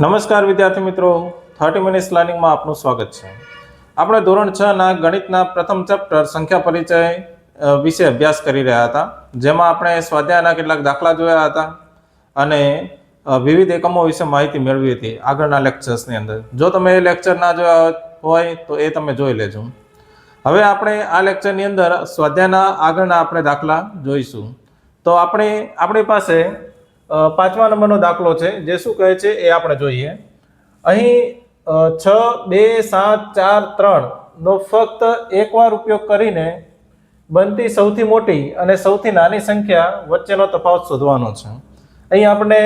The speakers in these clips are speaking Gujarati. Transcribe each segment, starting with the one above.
નમસ્કાર વિદ્યાર્થી મિત્રો. થર્ટી મિનિટ્સ લર્નિંગમાં આપનું સ્વાગત છે. આપણે ધોરણ છ ના ગણિતના પ્રથમ ચેપ્ટર સંખ્યા પરિચય વિશે અભ્યાસ કરી રહ્યા હતા. જેમાં આપણે સ્વાધ્યાયના કેટલાક દાખલા જોયા હતા અને વિવિધ એકમો વિશે માહિતી મેળવી હતી આગળના લેક્ચર્સની અંદર. જો તમે એ લેક્ચર ના જોયા હોય તો એ તમે જોઈ લેજો. હવે આપણે આ લેક્ચરની અંદર સ્વાધ્યાયના આગળના આપણે દાખલા જોઈશું. તો આપણે, આપણી પાસે પાંચમા નંબરનો દાખલો છે, જે શું કહે છે એ આપણે જોઈએ. અહીં છ, બે, સાત, ચાર ત્રણનો ફક્ત એકવાર ઉપયોગ કરીને બનતી સૌથી મોટી અને સૌથી નાની સંખ્યા વચ્ચેનો તફાવત શોધવાનો છે. અહીં આપણે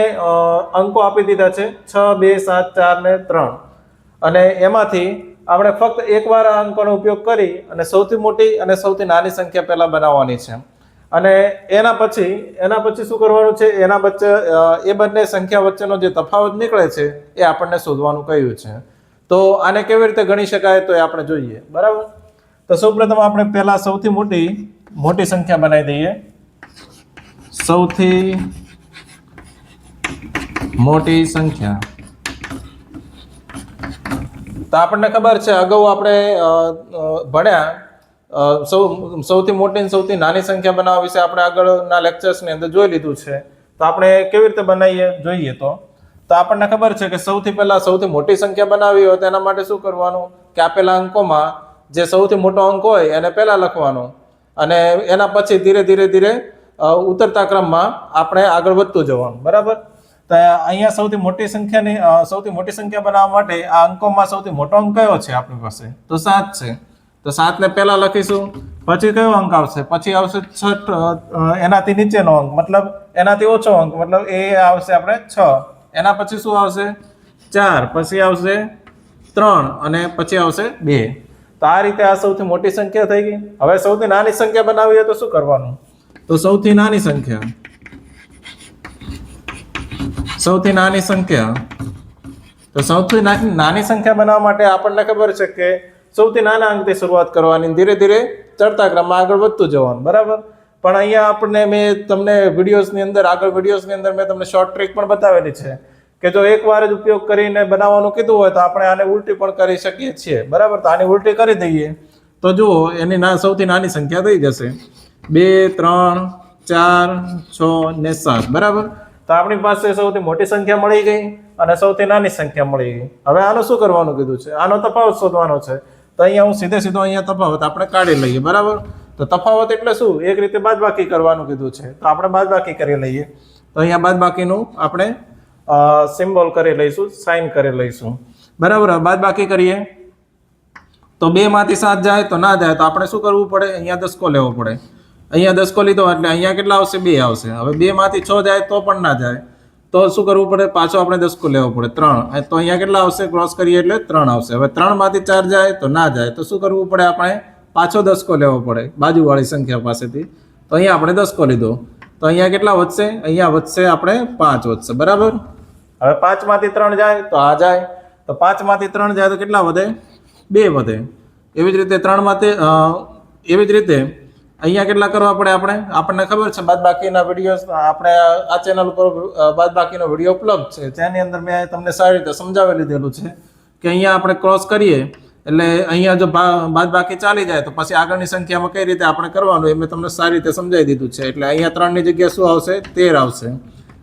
અંકો આપી દીધા છે, છ, બે, સાત, ચાર ને ત્રણ. અને એમાંથી આપણે ફક્ત એકવાર આ અંકોનો ઉપયોગ કરી અને સૌથી મોટી અને સૌથી નાની સંખ્યા પહેલાં બનાવવાની છે. અને એના પછી એના પછી શું કરવાનું છે? એના વચ્ચે એ બંને સંખ્યા વચ્ચેનો જે તફાવત નીકળે છે, એ આપણને શોધવાનું કહ્યું છે. તો આને કેવી રીતે ગણી શકાય તો એ આપણે જોઈએ. બરાબર? તો સૌપ્રથમ આપણે પહેલા સૌથી મોટી મોટી સંખ્યા બનાવી દઈએ. સૌથી મોટી સંખ્યા. તો આપણને ખબર છે, અગાઉ આપણે ભણ્યા સૌ, સૌથી મોટી અને સૌથી નાની સંખ્યા બનાવવા વિશે આપણે આગળના લેક્ચર્સની અંદર જોઈ લીધું છે. તો આપણે કેવી રીતે બનાવીએ? જોઈએ તો. તો આપણને ખબર છે કે સૌથી પહેલાં સૌથી મોટી સંખ્યા બનાવવી હોય તેના માટે શું કરવાનું? કે આપેલા અંકોમાં જે સૌથી મોટો અંક હોય એને પહેલાં લખવાનો. અને એના પછી ધીરે ધીરે ધીરે ઉતરતા ક્રમમાં આપણે આગળ વધતું જવાનું. બરાબર? તો અહીંયા સૌથી મોટી સંખ્યાની સૌથી મોટી સંખ્યા બનાવવા માટે આ અંકોમાં સૌથી મોટો અંક કયો છે આપણી પાસે? તો સાત છે. તો સાતને પહેલા લખીશું. પછી કયો અંક આવશે? પછી આવશે છઠ એનાથી નીચેનો અંક. મતલબ એનાથી ઓછો અંક. મતલબ એ આવશે આપણે છ. એના પછી શું આવશે? ચાર. પછી આવશે ત્રણ અને પછી આવશે બે. તો આ રીતે આ સૌથી મોટી સંખ્યા થઈ ગઈ. હવે સૌથી નાની સંખ્યા બનાવીએ તો શું કરવાનું? તો સૌથી નાની સંખ્યા. સૌથી નાની સંખ્યા. તો સૌથી નાની સંખ્યા બનાવવા માટે આપણને ખબર છે કે સૌથી નાના અંકથી શરૂઆત કરવાની ધીરે ધીરે ચડતા ક્રમમાં આગળ વધતું જવાનું, બરાબર? પણ અહીંયા આપણને મેં તમને વિડીયોઝની અંદર, આગળ વિડીયોઝની અંદર મેં તમને શોર્ટ ટ્રીક પણ બતાવેલી છે કે જો એકવાર જ ઉપયોગ કરીને બનાવવાનું કીધું હોય તો આપણે આને ઉલટી પણ કરી શકીએ છીએ, બરાબર? તો આની ઉલટી કરી દઈએ. તો જુઓ, એની ના, સૌથી નાની સંખ્યા થઈ જશે. બે, ત્રણ, ચાર, છ ને સાત, બરાબર? તો આપણી પાસે સૌથી મોટી સંખ્યા મળી ગઈ અને સૌથી નાની સંખ્યા મળી ગઈ. હવે આનું શું કરવાનું કીધું છે? આનો તફાવત શોધવાનો છે. તો અહીંયા હું સીધે સીધો અહીંયા તફાવત આપણે કાઢી લઈએ, બરાબર? તો તફાવત એટલે શું? એક રીતે બાદબાકી કરવાનું કીધું છે. તો આપણે બાદબાકી કરી લઈએ. તો અહીંયા બાદબાકીનું આપણે સિમ્બોલ કરી લઈશું સાઇન કરી લઈશું. બરાબર? બાદબાકી કરીએ. તો બે માંથી સાત જાય, તો ના જાય, તો આપણે શું કરવું પડે? અહીંયા દસકો લેવો પડે. અહીંયા દસકો લીધો એટલે અહીંયા કેટલા આવશે? બે આવશે. હવે બે માંથી છ જાય, તો પણ ના જાય. તો શું કરવું પડે? પાછો આપણે દસકો લેવો પડે. ત્રણ. તો અહીંયા કેટલા આવશે? ક્રોસ કરીએ એટલે ત્રણ આવશે. હવે ત્રણમાંથી ચાર જાય તો ના જાય. તો શું કરવું પડે આપણે? પાછો દસકો લેવો પડે. બાજુવાળી સંખ્યા પાસેથી. તો અહીંયા આપણે દસકો લીધો. તો અહીંયા કેટલા વધશે? અહીંયા વધશે આપણે પાંચ વધશે. બરાબર? હવે પાંચમાંથી ત્રણ જાય તો આ જાય. તો પાંચમાંથી ત્રણ જાય તો કેટલા વધે? બે વધે. એવી જ રીતે ત્રણમાંથી એવી જ રીતે અહીંયા કેટલા કરવા પડે આપણે? આપણને ખબર છે બાદ બાકીના વીડિયો આપણે આ ચેનલ ઉપર બાદ બાકીનો વીડિયો ઉપલબ્ધ છે. તેની અંદર મેં તમને સારી રીતે સમજાવી લીધેલું છે કે અહીંયા આપણે ક્રોસ કરીએ, એટલે અહીંયા જો બાદ બાકી ચાલી જાય, તો પછી આગળની સંખ્યામાં કઈ રીતે આપણે કરવાનું એ મેં તમને સારી રીતે સમજાવી દીધું છે. એટલે અહીંયા ત્રણની જગ્યાએ શું આવશે? તેર આવશે.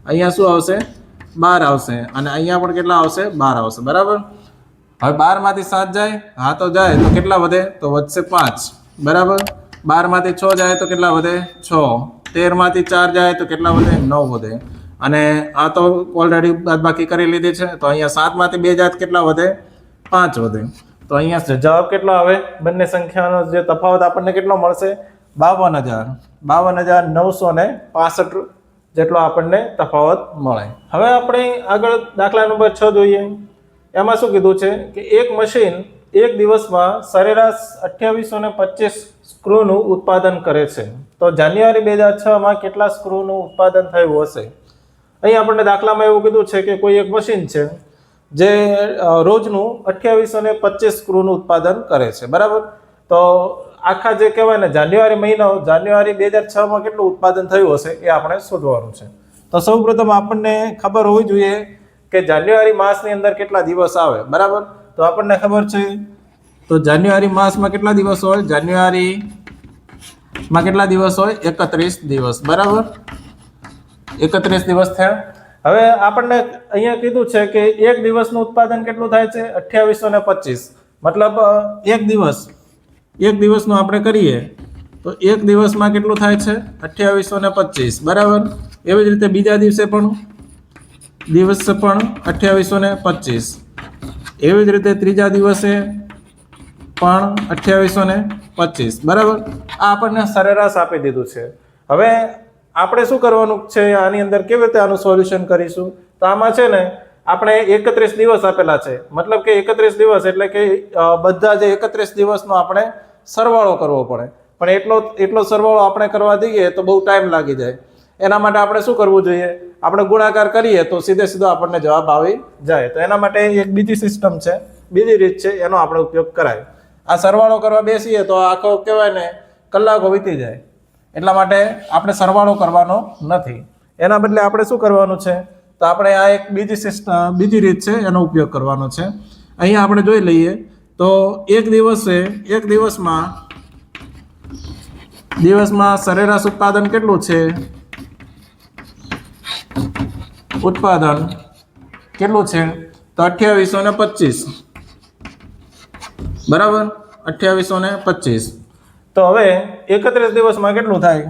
અહીંયા શું આવશે? બાર આવશે. અને અહીંયા પણ કેટલા આવશે? બાર આવશે. બરાબર? હવે બારમાંથી સાત જાય, હા તો જાય, તો કેટલા વધે? તો વધશે પાંચ. બરાબર? બારમાંથી છ જાય તો કેટલા વધે? છ. તેરમાંથી ચાર જાય તો કેટલા વધે? નવ વધે. અને આ તો ઓલરેડી બાદબાકી કરી લીધી છે. તો અહીંયા સાતમાંથી બે જાય કેટલા વધે? પાંચ વધે. તો અહીંયા જવાબ કેટલો આવે? બંને સંખ્યાનો જે તફાવત આપણને કેટલો મળશે? બાવન હજાર. બાવન હજાર નવસો ને પાસઠ જેટલો આપણને તફાવત મળે. હવે આપણે આગળ દાખલા નંબર છ જોઈએ. એમાં શું કીધું છે કે એક મશીન એક દિવસમાં સરેરાશ અઠ્યાવીસો ને પચીસ સ્ક્રૂનું ઉત્પાદન કરે છે. તો જાન્યુઆરી બે હજાર છમાં કેટલા સ્ક્રૂનું ઉત્પાદન થયું હશે? અહીં આપણને દાખલામાં એવું કીધું છે કે કોઈ એક મશીન છે જે રોજનું અઠ્યાવીસો ને પચીસ સ્ક્રૂનું ઉત્પાદન કરે છે. બરાબર? તો આખા જે કહેવાય ને જાન્યુઆરી મહિનો, જાન્યુઆરી બે હજાર છમાં કેટલું ઉત્પાદન થયું હશે એ આપણે શોધવાનું છે. તો સૌપ્રથમ આપણને ખબર હોવી જોઈએ કે જાન્યુઆરી માસની અંદર કેટલા દિવસ આવે. બરાબર? તો આપણને ખબર છે તો જાન્યુઆરી માસમાં કેટલા દિવસ હોય? જાન્યુઆરી માં કેટલા દિવસ હોય? એકત્રીસ દિવસ. બરાબર? એકત્રીસ દિવસ થયા. હવે આપણને અહીંયા કીધું છે કે એક દિવસનું ઉત્પાદન કેટલું થાય છે? અઠ્યાવીસો ને પચીસ. મતલબ એક દિવસ. એક દિવસનું આપણે કરીએ તો એક દિવસમાં કેટલું થાય છે? અઠ્યાવીસો ને પચીસ. બરાબર? એવી જ રીતે બીજા દિવસે પણ. દિવસે પણ અઠ્યાવીસો ને પચીસ. એવી જ રીતે ત્રીજા દિવસે પણ અઠ્યાવીસો ને પચીસ. બરાબર? આ આપણને સરેરાશ આપી દીધું છે. હવે આપણે શું કરવાનું છે? આની અંદર કેવી રીતે આનું સોલ્યુશન કરીશું? તો આમાં છે ને, આપણે એકત્રીસ દિવસ આપેલા છે. મતલબ કે એકત્રીસ દિવસ એટલે કે બધા જે એકત્રીસ દિવસનો આપણે સરવાળો કરવો પડે. પણ એટલો એટલો સરવાળો આપણે કરવા દઈએ તો બહુ ટાઈમ લાગી જાય. એના માટે આપણે શું કરવું જોઈએ? આપણે ગુણાકાર કરીએ તો સીધે સીધો આપણને જવાબ આવી જાય. તો એના માટે એક બીજી સિસ્ટમ છે. બીજી રીત છે, એનો આપણે ઉપયોગ કરાય. આ સરવાળો કરવા બેસીએ તો આખો કહેવાય ને કલાકો વીતી જાય. એટલા માટે આપણે સરવાળો કરવાનો નથી. એના બદલે આપણે શું કરવાનું છે? તો આપણે આ એક બીજી સિસ્ટમ બીજી રીત છે, એનો ઉપયોગ કરવાનો છે. અહીંયા આપણે જોઈ લઈએ તો એક દિવસે, એક દિવસમાં દિવસમાં સરેરાશ ઉત્પાદન કેટલું છે? ઉત્પાદન કેટલું છે? તો અઠ્યાવીસો ને પચીસ. બરાબર? અઠ્યાવીસો ને પચીસ. તો હવે એકત્રીસ દિવસમાં કેટલું થાય?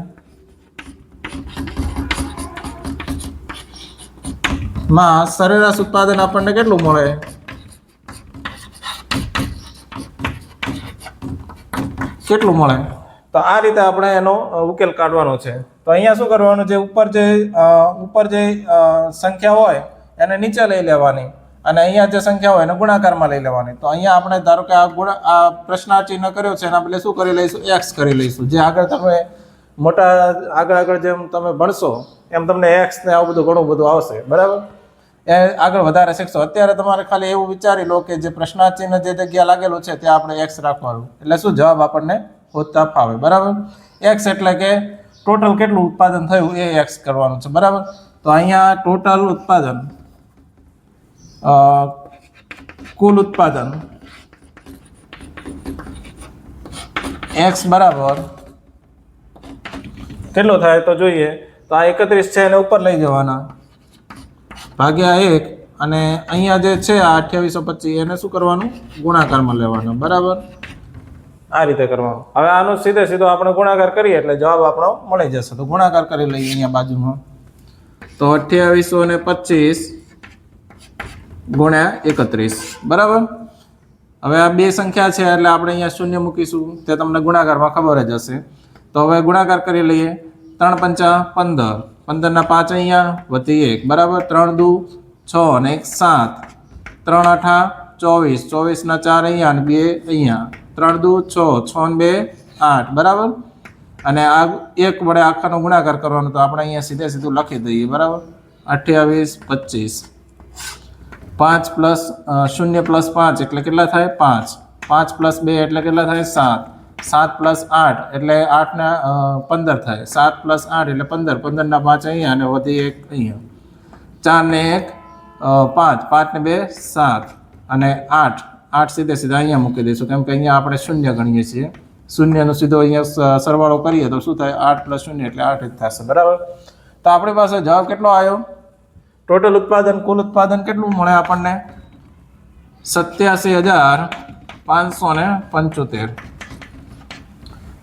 માં સરેરાશ ઉત્પાદન આપણને કેટલું મળે? કેટલું મળે? તો આ રીતે આપણે એનો ઉકેલ કાઢવાનો છે. તો અહીંયા શું કરવાનું છે? ઉપર જે ઉપર જે સંખ્યા હોય એને નીચે લઈ લેવાની. અને અહીંયા જે સંખ્યા હોય એને ગુણાકારમાં લઈ લેવાની. તો અહીંયા આપણે ધારો કે આ ગુણા આ પ્રશ્નાચિહ્ન કર્યો છે, એના બદલે શું કરી લઈશું? એક્સ કરી લઈશું. જે આગળ તમે મોટા આગળ આગળ જેમ તમે ભણશો, એમ તમને એક્સ ને આવું બધું ઘણું બધું આવશે. બરાબર? એ આગળ વધારે શીખશો. અત્યારે તમારે ખાલી એવું વિચારી લો કે જે પ્રશ્નાચિહ્ન જે જગ્યા લાગેલું છે, ત્યાં આપણે એક્સ રાખવાનું. એટલે શું જવાબ આપણને હોતા ફાવે. બરાબર? એક્સ એટલે કે ટોટલ કેટલું ઉત્પાદન થયું એ એક્સ કરવાનું છે. બરાબર? તો અહીંયા ટોટલ ઉત્પાદન કુલ ઉત્પાદન એક્સ બરાબર કેટલો થાય તો જોઈએ. તો આ એકત્રીસ છે એને ઉપર લઈ જવાના. ભાગ્યા એક અને અહીંયા જે છે આ અઠ્યાવીસો પચીસ, એને શું કરવાનું? ગુણાકારમાં લેવાનો. બરાબર? આ રીતે કરવાનું. હવે આનો સીધે સીધો આપણે ગુણાકાર કરીએ એટલે જવાબ આપણો મળી જશે. તો ગુણાકાર કરી લઈએ અહીંયા બાજુમાં તો અઠ્યાવીસો ને પચીસ ગુણ્યા એકત્રીસ. બરાબર? હવે આ બે સંખ્યા છે, એટલે આપણે અહીંયા શૂન્ય મૂકીશું. તે તમને ગુણાકારમાં ખબર જ હશે. તો હવે ગુણાકાર કરી લઈએ. ત્રણ પંચા પંદર. પંદરના પાંચ અહીંયા વધી એક. બરાબર? ત્રણ દુ છ અને એક સાત. ત્રણ અઠા ચોવીસ. ચોવીસના ચાર અહીંયા અને બે અહીંયા. ત્રણ દુ છ. છ ને બે આઠ. બરાબર? અને આ એક વડે આખાનો ગુણાકાર કરવાનો તો આપણે અહીંયા સીધે સીધું લખી દઈએ. બરાબર? અઠ્યાવીસ, પચીસ. પાંચ પ્લસ શૂન્ય પ્લસ પાંચ એટલે કેટલા થાય? પાંચ. પાંચ પ્લસ બે એટલે કેટલા થાય? સાત. સાત પ્લસ આઠ એટલે આઠના પંદર થાય. સાત પ્લસ આઠ એટલે પંદર. પંદરના પાંચ અહીંયા અને વધી એક અહીંયા. ચારને એક પાંચ. પાંચને બે, સાત. અને આઠ. આઠ સીધે સીધા અહીંયા મૂકી દઈશું. કેમ કે અહીંયા આપણે શૂન્ય ગણીએ છીએ. શૂન્યનો સીધો અહીંયા સરવાળો કરીએ તો શું થાય? આઠ પ્લસ શૂન્ય એટલે આઠ જ થશે. બરાબર? તો આપણી પાસે જવાબ કેટલો આવ્યો? ટોટલ ઉત્પાદન, કુલ ઉત્પાદન કેટલું મળે આપણને? સત્યાસી હજાર પાંચસો ને પંચોતેર.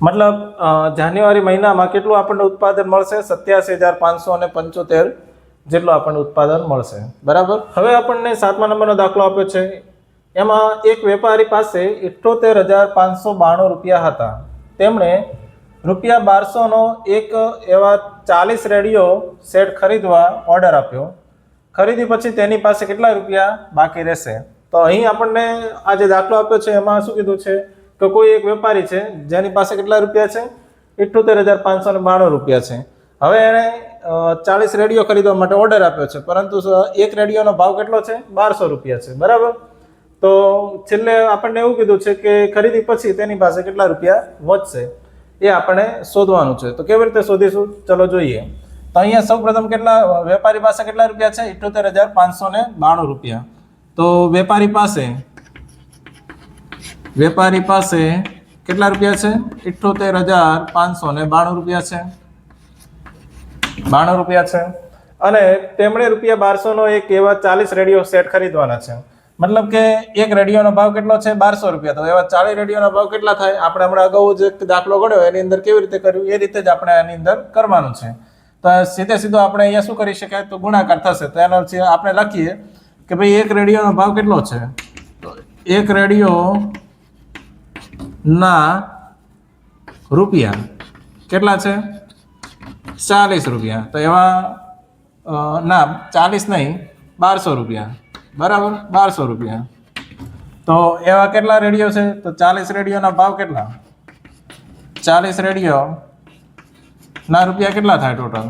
મતલબ જાન્યુઆરી મહિનામાં કેટલું આપણને ઉત્પાદન મળશે? સત્યાસી હજાર પાંચસો ને પંચોતેર જેટલું આપણને ઉત્પાદન મળશે. બરાબર? હવે આપણને સાતમા નંબરનો દાખલો આપ્યો છે. એમાં એક વેપારી પાસે ઇઠ્ઠોતેર હજાર પાંચસો બાણું રૂપિયા હતા. તેમણે રૂપિયા બારસોનો એક એવા ચાલીસ રેડિયો સેટ ખરીદવા ઓર્ડર આપ્યો. ખરીદી પછી તેની પાસે કેટલા રૂપિયા બાકી રહેશે? તો અહીં આપણને આ જે દાખલો આપ્યો છે, એમાં શું કીધું છે કે કોઈ એક વેપારી છે, જેની પાસે કેટલા રૂપિયા છે? ઇઠ્ઠોતેર હજાર પાંચસો ને બાણું રૂપિયા છે. હવે એણે ચાલીસ રેડિયો ખરીદવા માટે ઓર્ડર આપ્યો છે, પરંતુ એક રેડિયોનો ભાવ કેટલો છે? બારસો રૂપિયા છે. બરાબર? તો છેલ્લે આપણને એવું કીધું છે કે ખરીદી પછી તેની પાસે કેટલા રૂપિયા વધશે? એ આપણે શોધવાનું છે. તો કેવી રીતે શોધીશું? ચલો જોઈએ. તો અહીંયા સૌ પ્રથમ કેટલા, વેપારી પાસે કેટલા રૂપિયા છે? ઇઠોતેર હજાર પાંચસો ને બાણું રૂપિયા. તો વેપારી પાસે વેપારી પાસે કેટલા રૂપિયા છે? ઇઠોતેર હજાર પાંચસો ને બાણું રૂપિયા છે. બાણું રૂપિયા છે. અને તેમણે રૂપિયા બારસો નો એક એવા ચાલીસ રેડિયો સેટ ખરીદવાના છે. મતલબ કે એક રેડિયોનો ભાવ કેટલો છે? બારસો રૂપિયા. તો એવા ચાલીસ રેડિયોનો ભાવ કેટલા થાય? આપણે હમણાં અગાઉ જે દાખલો ગણ્યો એની અંદર કેવી રીતે કર્યું એ રીતે જ આપણે આની અંદર કરવાનું છે. તો સીધે સીધો આપણે અહીંયા શું કરી શકાય? તો ગુણાકાર થશે. તો એનો આપણે લખીએ કે ભાઈ એક રેડિયોનો ભાવ કેટલો છે? તો એક રેડિયો ના રૂપિયા કેટલા છે? ચાલીસ રૂપિયા. તો એવા ના, ચાલીસ નહીં, બારસો રૂપિયા. બરાબર? બારસો રૂપિયા. તો એવા કેટલા રેડિયો છે? તો ચાલીસ રેડિયોના ભાવ કેટલા? ચાલીસ રેડિયો ના, રૂપિયા કેટલા થાય ટોટલ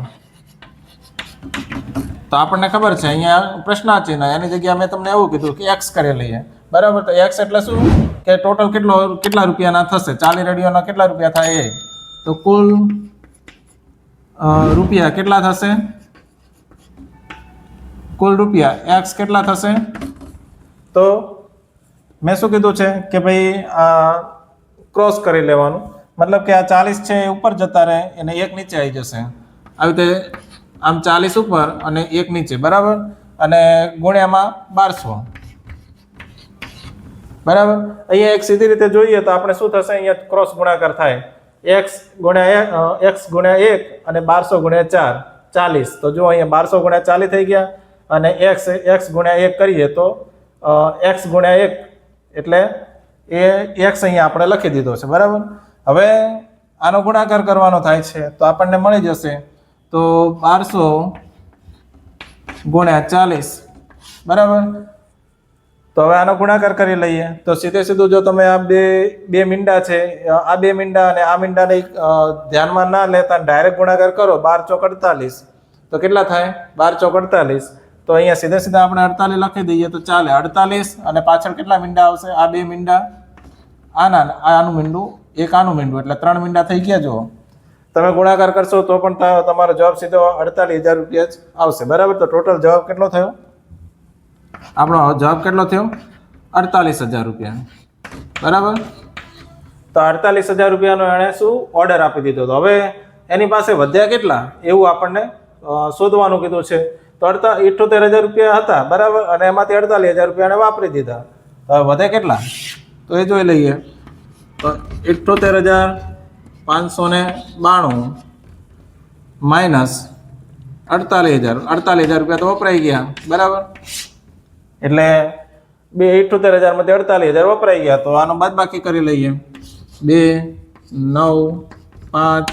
તો આપણને ખબર છે, અહીંયા પ્રશ્નાચિહ્ન એની જગ્યાએ મેં તમને એવું કીધું કે એક્સ કરી લઈએ. બરાબર? તો એક્સ એટલે શું? કે ટોટલ કેટલો, કેટલા રૂપિયાના થશે? ચાલી રેડિયોના કેટલા રૂપિયા થાય એ? તો કુલ રૂપિયા કેટલા થશે? કુલ રૂપિયા એક્સ કેટલા થશે? તો મેં શું કીધું છે કે ભાઈ ક્રોસ કરી લેવાનું. મતલબ કે આ ચાલીસ છે એ ઉપર જતા રહે એને એક નીચે આવી જશે. આવી રીતે આમ ચાલીસ ઉપર અને એક નીચે, બરાબર? અને ગુણ્યામાં બારસો. બરાબર? અહીંયા એક સીધી રીતે જોઈએ તો આપણે શું થશે? અહીંયા ક્રોસ ગુણાકાર થાય. એક્સ ગુણ્યા એક્સ ગુણ્યા એક અને બારસો ગુણ્યા ચાર, ચાલીસ. તો જો અહીંયા બારસો ગુણ્યા ચાલીસ થઈ ગયા અને એક્સ એક્સ ગુણ્યા એક કરીએ તો એક્સ ગુણ્યા એક એટલે એ એક્સ અહીંયા આપણે લખી દીધો છે. બરાબર? હવે આનો ગુણાકાર કરવાનો થાય છે, તો આપણને મળી જશે. તો બારસો ગુણ્યા ચાલીસ, બરાબર? તો હવે આનો ગુણાકાર કરી લઈએ. તો સીધે સીધું જો તમે આ બે બે મીંડા છે આ બે મીંડા અને આ મીંડાને ધ્યાનમાં ના લેતા ડાયરેક્ટ ગુણાકાર કરો, બાર ચોક અડતાલીસ. તો કેટલા થાય? બાર ચોક અડતાલીસ. તો અહીંયા સીધે સીધા આપણે અડતાલીસ લખી દઈએ તો ચાલે. અડતાલીસ અને પાછળ કેટલા મીંડા આવશે? આ બે મીંડા. આના, આનું મીંડું એક આનું મીંડું, એટલે ત્રણ મીંડા થઈ ગયા જો તમે ગુણાકાર કરશો તો પણ તમારો જવાબ સીધો અડતાલીસ હજાર રૂપિયા જ આવશે. બરાબર? તો ટોટલ જવાબ કેટલો થયો? આપણો જવાબ કેટલો થયો? અડતાલીસ હજાર રૂપિયા. બરાબર? તો અડતાલીસ હજાર રૂપિયાનો એણે શું ઓર્ડર આપી દીધો હતો? હવે એની પાસે વધ્યા કેટલા? એવું આપણને શોધવાનું કીધું છે. તો અડતા ઇઠોતેર હજાર રૂપિયા હતા, બરાબર? અને એમાંથી અડતાલીસ હજાર રૂપિયા એણે વાપરી દીધા. હવે વધે કેટલા? તો એ જોઈ લઈએ. તો ઇઠ્ઠોતેર હજાર પાંચસો ને બાણું માઇનસ અડતાલીસ હજાર. અડતાલીસ હજાર રૂપિયા તો વપરાઈ ગયા. બરાબર? એટલે બે ઇઠ્ઠોતેર હજારમાંથી અડતાલીસ હજાર વપરાઈ ગયા. તો આનો બાદ બાકી કરી લઈએ. બે, નવ, પાંચ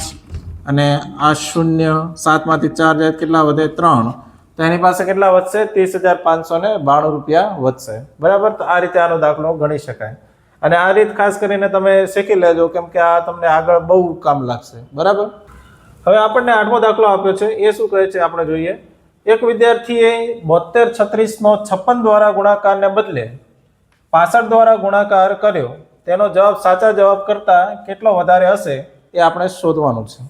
અને આ શૂન્ય સાતમાંથી ચાર જાય કેટલા વધે? ત્રણ. તો એની પાસે કેટલા વધશે? ત્રીસ હજાર પાંચસો ને બાણું રૂપિયા વધશે. બરાબર? તો આ રીતે આનો દાખલો ગણી શકાય. અને આ રીત ખાસ કરીને તમે શીખી લેજો, કેમ કે આ તમને આગળ બહુ કામ લાગશે. બરાબર? હવે આપણને આઠમો દાખલો આપ્યો છે. એ શું કહે છે આપણે જોઈએ. એક વિદ્યાર્થીએ બોતેર છત્રીસનો છપ્પન દ્વારા ગુણાકારને બદલે પાસઠ દ્વારા ગુણાકાર કર્યો. તેનો જવાબ સાચા જવાબ કરતાં કેટલો વધારે હશે એ આપણે શોધવાનું છે.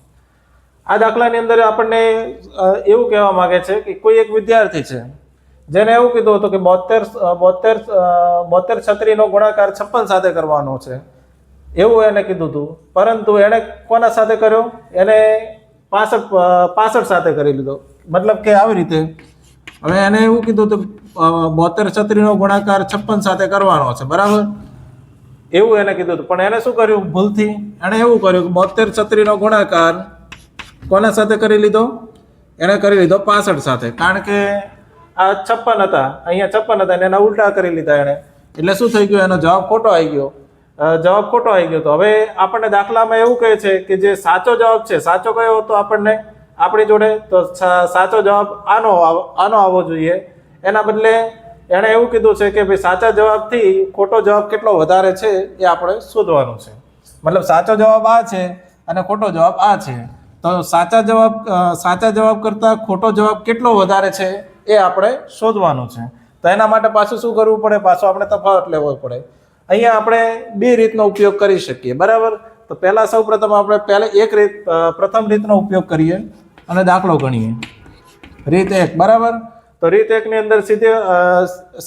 આ દાખલાની અંદર આપણને એવું કહેવા માગે છે કે કોઈ એક વિદ્યાર્થી છે જેને એવું કીધું હતું કે બોતેર બોતેર બોતેર છત્રીનો ગુણાકાર છપ્પન સાથે કરવાનો છે. એવું એને કીધું હતું. પરંતુ એણે કોના સાથે કર્યો? એને પાસઠ પાસઠ સાથે કરી લીધો. મતલબ કે આવી રીતે હવે એને એવું કીધું હતું બોતેર છત્રીનો ગુણાકાર છપ્પન સાથે કરવાનો છે. બરાબર? એવું એને કીધું હતું. પણ એને શું કર્યું? ભૂલથી એણે એવું કર્યું કે બોતેર છત્રીનો ગુણાકાર કોના સાથે કરી લીધો? એણે કરી લીધો પાસઠ સાથે. કારણ કે આ છપ્પન હતા. અહીંયા છપ્પન હતા એના ઉલટા કરી લીધા એણે. એટલે શું થઈ ગયું? એનો જવાબ ખોટો આવી ગયો. જવાબ ખોટો આવી ગયો તો. હવે આપણને દાખલામાં એવું કહે છે કે જે સાચો જવાબ છે, સાચો કયો હતો આપણને? આપણી જોડે તો સાચો જવાબ આનો આનો આવવો જોઈએ. એના બદલે એણે એવું કીધું છે કે ભાઈ, સાચા જવાબથી ખોટો જવાબ કેટલો વધારે છે એ આપણે શોધવાનું છે. મતલબ સાચો જવાબ આ છે અને ખોટો જવાબ આ છે. તો સાચા જવાબ સાચા જવાબ કરતાં ખોટો જવાબ કેટલો વધારે છે? એ આપણે શોધવાનું છે. તો એના માટે પાછું શું કરવું પડે? પાછો આપણે તફાવત લેવો પડે. અહીંયા આપણે બે રીતનો ઉપયોગ કરી શકીએ. બરાબર? તો પહેલા સૌ પ્રથમ આપણે પહેલા એક રીત પ્રથમ રીતનો ઉપયોગ કરીએ અને દાખલો ગણીએ. રીત એક. બરાબર? તો રીત એકની અંદર સીધી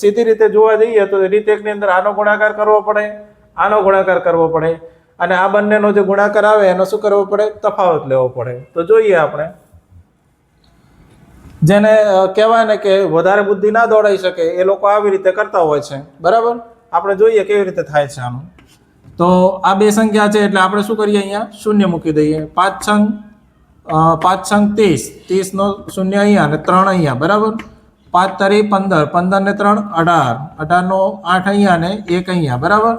સીધી રીતે જોવા જઈએ તો રીત એકની અંદર આનો ગુણાકાર કરવો પડે, આનો ગુણાકાર કરવો પડે અને આ બંનેનો જે ગુણાકાર આવે એનો શું કરવો પડે? તફાવત લેવો પડે. તો જોઈએ આપણે. જેને કહેવાય ને કે વધારે બુદ્ધિ ના દોડાઈ શકે, એ લોકો આવી રીતે કરતા હોય છે. બરાબર? આપણે જોઈએ કેવી રીતે થાય છે આનું. તો આ બે સંખ્યા છે એટલે આપણે શું કરીએ અહીંયા? શૂન્ય મૂકી દઈએ. પાંચ છંગ પાંચ છંગ ત્રીસ. ત્રીસનો શૂન્ય અહીંયા અને ત્રણ અહીંયા. બરાબર? પાંચ તરી પંદર. પંદર ને ત્રણ અઢાર. અઢારનો આઠ અહીંયા ને એક અહીંયા. બરાબર?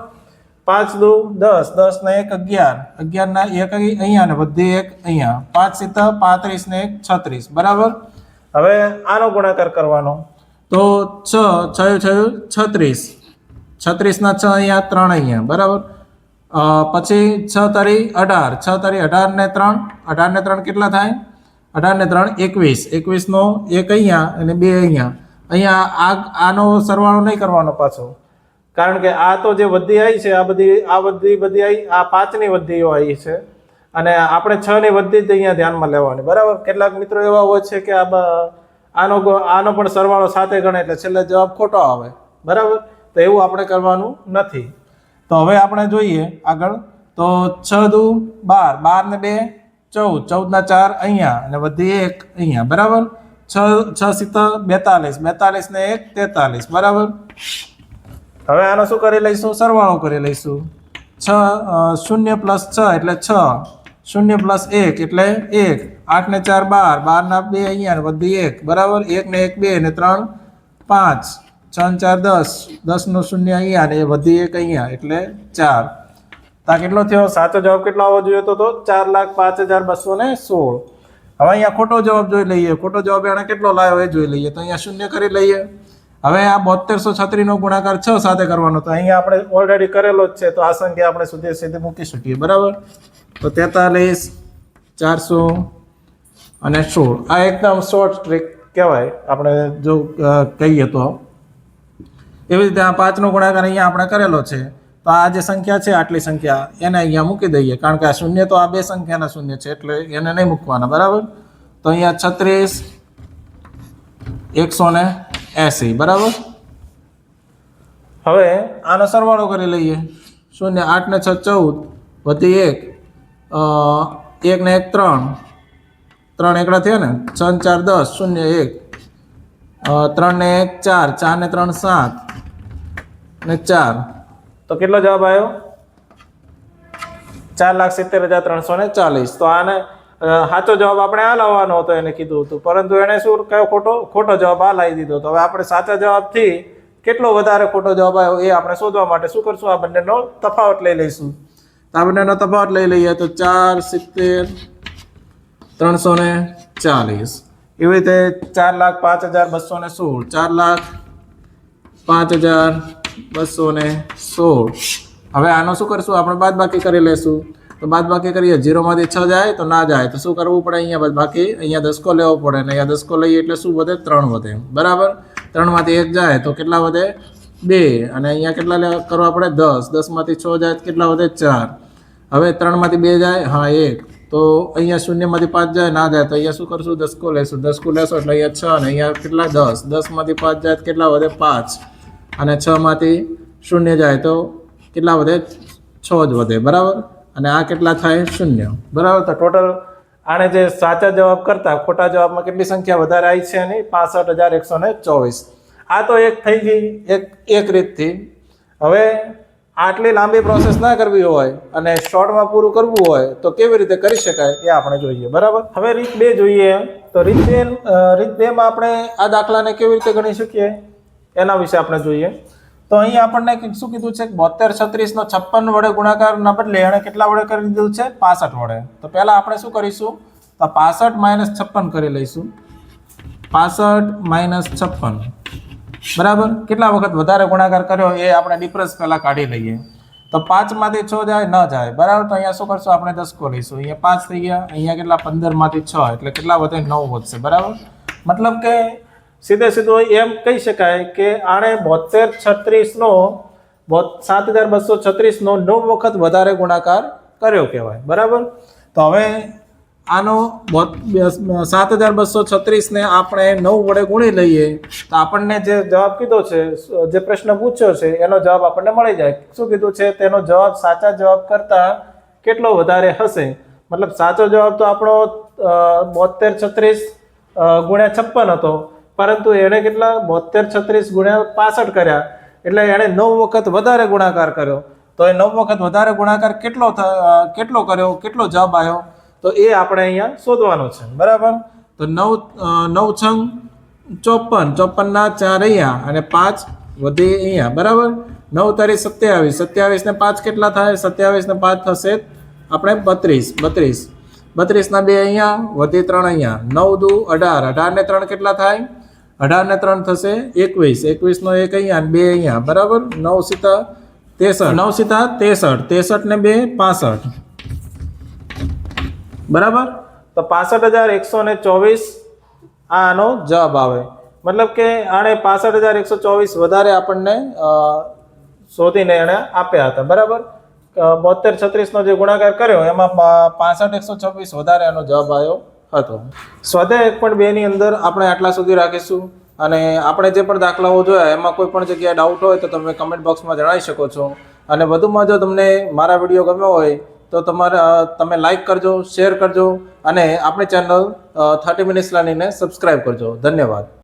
પાંચ દુ દસ. દસ ને એક અગિયાર. અગિયાર ના એક અહીં- અહીંયા ને બધી એક અહીંયા. પાંચ સિત્તેર, પાંત્રીસ ને એક છત્રીસ. બરાબર? હવે આનો ગુણાકાર કરવાનો. તો છ છયું છયું છત્રીસ. છત્રીસના છ અહીંયા ત્રણ અહીંયા, બરાબર? પછી છ તરી અઢાર. છ તરી અઢાર ને ત્રણ. અઢાર ને ત્રણ કેટલા થાય? અઢાર ને ત્રણ એકવીસ. એકવીસનો એક અહીંયા અને બે અહીંયા. અહીંયા આ આનો સરવાળો નહીં કરવાનો પાછો. કારણ કે આ તો જે વધી આવી છે, આ બધી આ બધી બધી આવી આ પાંચની વધીઓ આવી છે. અને આપણે છ ની વધતી જ અહીંયા ધ્યાનમાં લેવાની. બરાબર? કેટલાક મિત્રો એવા હોય છે કે આ આનો આનો પણ સરવાળો સાથે ગણે એટલે છેલ્લે જવાબ ખોટો આવે. બરાબર? તો એવું આપણે કરવાનું નથી. તો હવે આપણે જોઈએ આગળ. તો છ દુ બાર. બાર ને બે, ચૌદ. ચૌદના ચાર અહીંયા અને વધી એક અહીંયા. બરાબર? છ છ સિત્તેર, બેતાલીસ. બેતાલીસ ને એક, તેતાલીસ. બરાબર? હવે આનો શું કરી લઈશું? સરવાળો કરી લઈશું. છ શૂન્ય પ્લસ છ એટલે છ. શૂન્ય પ્લસ એક એટલે એક. આઠ ને ચાર બાર. બાર ના બે અહીંયા ને બધી એક. બરાબર? એક ને એક બે ને ત્રણ પાંચ. છ ચાર દસ. દસનું શૂન્ય અહીંયા ને એ બધી એક અહીંયા એટલે ચાર. તા કેટલો થયો? સાચો જવાબ કેટલો આવવો જોઈએ તો ચાર લાખ પાંચ હજાર બસો ને સોળ. હવે અહીંયા ખોટો જવાબ જોઈ લઈએ. ખોટો જવાબ એણે કેટલો લાવ્યો એ જોઈ લઈએ. તો અહીંયા શૂન્ય કરી લઈએ. હવે આ બોતેરસો છત્રીનો ગુણાકાર છ સાથે કરવાનો. તો અહીંયા આપણે ઓલરેડી કરેલો જ છે. તો આ સંખ્યા આપણે સુધી સીધી મૂકી શકીએ. બરાબર? તો તેતાલીસ, ચારસો અને સોળ. આ એકદમ શોર્ટ ટ્રીક કહેવાય. આપણે જો કહીએ તો. એવી રીતે આ પાંચનો ગુણાકાર અહીંયા આપણે કરેલો છે. તો આ જે સંખ્યા છે, આટલી સંખ્યા એને અહીંયા મૂકી દઈએ. કારણ કે આ શૂન્ય તો આ બે સંખ્યાના શૂન્ય છે, એટલે એને નહીં મૂકવાના, બરાબર? તો અહીંયા છત્રીસ, એકસો ને એંસી, બરાબર? હવે આનો સરવાળો કરી લઈએ. શૂન્ય આઠ ને છ ચૌદ વધી એક. એક ને એક ત્રણ. ત્રણ એકડા થયા ને? છ ચાર, દસ, શૂન્ય, એક. ત્રણ ને એક, ચાર. ચાર ને ત્રણ, સાત. ને ચાર. તો કેટલો જવાબ આવ્યો? ચાર લાખ સિત્તેર હજાર ત્રણસો ને ચાલીસ. તો આને સાચો જવાબ આપણે આ લાવવાનો હતો એને કીધું હતું. પરંતુ એણે શું કયો ખોટો? ખોટો જવાબ આ લાવી દીધો તો હવે આપણે સાચા જવાબથી કેટલો વધારે ખોટો જવાબ આવ્યો એ આપણે શોધવા માટે શું કરશું? આ બંનેનો તફાવત લઈ લઈશું. તો આ બંનેનો તફાવત લઈ લઈએ તો ચાર સિત્તેર ત્રણસો ને ચાલીસ. એવી રીતે ચાર લાખ પાંચ હજાર બસો ને સોળ, ચાર લાખ પાંચ હજાર બસો ને સોળ. હવે આનો શું કરશું? આપણે બાદ બાકી કરી લેશું. તો બાદ બાકી કરીએ, જીરોમાંથી છ જાય તો ના જાય. તો શું કરવું પડે અહીંયા બાદ બાકી અહીંયા દસકો લેવો પડે ને અહીંયા દસકો લઈએ એટલે શું વધે? ત્રણ વધે. બરાબર? ત્રણમાંથી એક જાય તો કેટલા વધે? બે અને અહીંયા કેટલા કરવા પડે? દસ. દસમાંથી છ જાય કેટલા વધે? ચાર. હવે ત્રણમાંથી બે જાય? હા, એક. તો અહીંયા શૂન્યમાંથી પાંચ જાય? ના જાય. તો અહીંયા શું કરશું? દસકો લેશું. દસકો લેશો એટલે અહીંયા છ અને અહીંયા કેટલા? દસ. દસમાંથી પાંચ જાય કેટલા વધે? પાંચ. અને છમાંથી શૂન્ય જાય તો કેટલા વધે? છ જ વધે. બરાબર? અને આ કેટલા થાય? શૂન્ય. બરાબર? તો ટોટલ આને જે સાચા જવાબ કરતા ખોટા જવાબમાં કેટલી સંખ્યા વધારે આવી છે એની? પાસઠ હજાર એકસો ને ચોવીસ. આ તો એક થઈ ગઈ. એક એક રીતથી. હવે આટલી લાંબી પ્રોસેસ ના કરવી હોય અને શોર્ટમાં પૂરું કરવું હોય તો કેવી રીતે કરી શકાય એ આપણે જોઈએ. બરાબર? હવે રીત બે જોઈએ. તો રીત બે રીત બેમાં આપણે આ દાખલાને કેવી રીતે ગણી શકીએ? એના વિશે આપણે જોઈએ. તો અહીં આપણને શું કીધું છે? બોતેર છત્રીસનો છપ્પન વડે ગુણાકારના બદલે એણે કેટલા વડે કરી દીધું છે? પાસઠ વડે. તો પહેલાં આપણે શું કરીશું? તો પાસઠ માઇનસ છપ્પન કરી લઈશું. પાસઠ માઇનસ છપ્પન. બરાબર? કેટલા વખત વધારે ગુણાકાર કર્યો એ આપણે ડિફરન્સ પહેલાં કાઢી લઈએ. તો પાંચમાંથી છ જાય, ન જાય. બરાબર? તો અહીંયા શું કરશું? આપણે દસકો લઈશું. અહીંયા પાંચ થઈ ગયા. અહીંયા કેટલા? પંદરમાંથી છ. એટલે કેટલા વધે? નવ વધશે. બરાબર? મતલબ કે સીધે સીધું એમ કહી શકાય કે આણે બોતેર છત્રીસનો સાત હજાર બસો છત્રીસનો નવ વખત વધારે ગુણાકાર કર્યો કહેવાય. બરાબર? તો હવે આનો સાત હજાર બસો છત્રીસને આપણે નવ વડે ગુણી લઈએ, તો આપણને જે જવાબ કીધો છે જે પ્રશ્ન પૂછ્યો છે, એનો જવાબ આપણને મળી જાય. શું કીધું છે? તેનો જવાબ સાચા જવાબ કરતાં કેટલો વધારે હશે? મતલબ સાચો જવાબ તો આપણો બોતેર છત્રીસ ગુણ્યા છપ્પન હતો, પરંતુ એણે કેટલા? બોતેર છત્રીસ ગુણ્યા પાસઠ કર્યા. એટલે એણે નવ વખત વધારે ગુણાકાર કર્યો. તો એ નવ વખત વધારે ગુણાકાર કેટલો કેટલો કર્યો? કેટલો જવાબ આવ્યો? તો એ આપણે અહીંયા શોધવાનો છે. બરાબર? તો નવ નવ છંગ ચોપન, ચોપનના ચાર અહીંયા અને પાંચ વધી અહીંયા. બરાબર? નવ તારીખ સત્યાવીસ. સત્યાવીસ ને પાંચ કેટલા થાય? સત્યાવીસ ને પાંચ થશે આપણે બત્રીસ. બત્રીસ. બત્રીસના બે અહીંયા વધી ત્રણ અહીંયા. નવ દુ અઢાર. અઢાર ને ત્રણ કેટલા થાય? અઢાર ને ત્રણ થશે એકવીસ. એકવીસનો એક અહીંયા બે અહીંયા. બરાબર? નવ સીતા તેસઠ. નવ સીતા તેસઠ. તેસઠ ને બે પાસઠ. બરાબર? તો પાસઠ હજાર એકસો ને ચોવીસ આ આનો જવાબ આવે. મતલબ કે આણે પાસઠ હજાર એકસો ચોવીસ વધારે આપણને શોધીને એણે આપ્યા હતા. બરાબર? બોતેર છત્રીસનો જે ગુણાકાર કર્યો, એમાં પાસઠ એકસો છવ્વીસ વધારે આનો જવાબ આવ્યો હતો. સ્વાધ્યાય એક પોઈન્ટ બેની અંદર આપણે આટલા સુધી રાખીશું. અને આપણે જે પણ દાખલાઓ જોયા, એમાં કોઈ પણ જગ્યાએ ડાઉટ હોય તો તમે કમેન્ટ બોક્સમાં જણાવી શકો છો. અને વધુમાં જો તમને મારા વીડિયો ગમ્યો હોય તો તમારે તમે લાઈક કરજો શેર કરજો અને આપણી ચેનલ થર્ટી મિનિટ્સ લર્નિંગને સબસ્ક્રાઈબ કરજો. ધન્યવાદ.